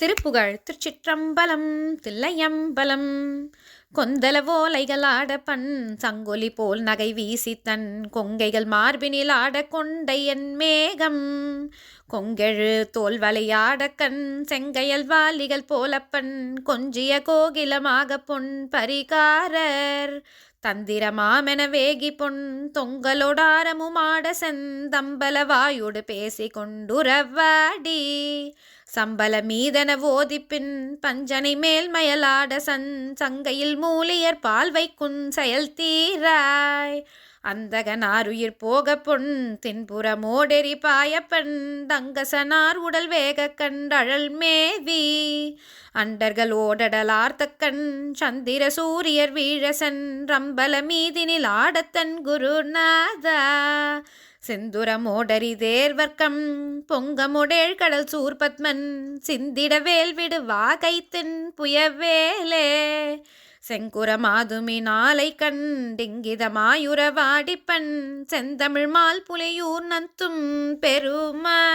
திருப்புகழ் திருச்சிற்றம்பலம் தில்லையம்பலம். கொந்தலவோலைகள் பண் சங்கொலி போல் நகை வீசி தன் கொங்கைகள் மார்பினில் ஆட கொண்டை என் மேகம். கொங்கெழு தோல் வலையாட கண் செங்கையல் வாலிகள் போலப்பன் கொஞ்சிய கோகிலமாக பொன் பரிகாரர். தந்திரமாமென வேகி பொன் தொங்கலோடாரமுமாட செந்தம்பல வாயுடு பேசி கொண்டுறவாடி. சம்பல மீதன ஓதிப்பின் பஞ்சனை மேல் மயலாட சன் சங்கையில் மூலியர் பால் வைக்குன் செயல் தீராய். அந்தகனாருயிர் போக பொன் தென்புறமோடெறி பாயப்பன் தங்கசனார் உடல் வேக கண்டழல் மேவி அண்டர்கள் ஓடடலார்த்தக்கண் சந்திர சூரியர் வீழசன் ரம்பல மீதினில் ஆடத்தன் குருநாதா. செந்துரமோடரி தேர்வர்க்கம் பொங்கமுடேழ் கடல் சூர்பத்மன் சிந்திட வேல்விடு வாகைத்தின் புயவேலே. செங்குரமாதுமி நாளை கண்டிங்கிதமாயுரவாடிப்பன் செந்தமிழ் மால் புலியூர் நந்தும் பெருமா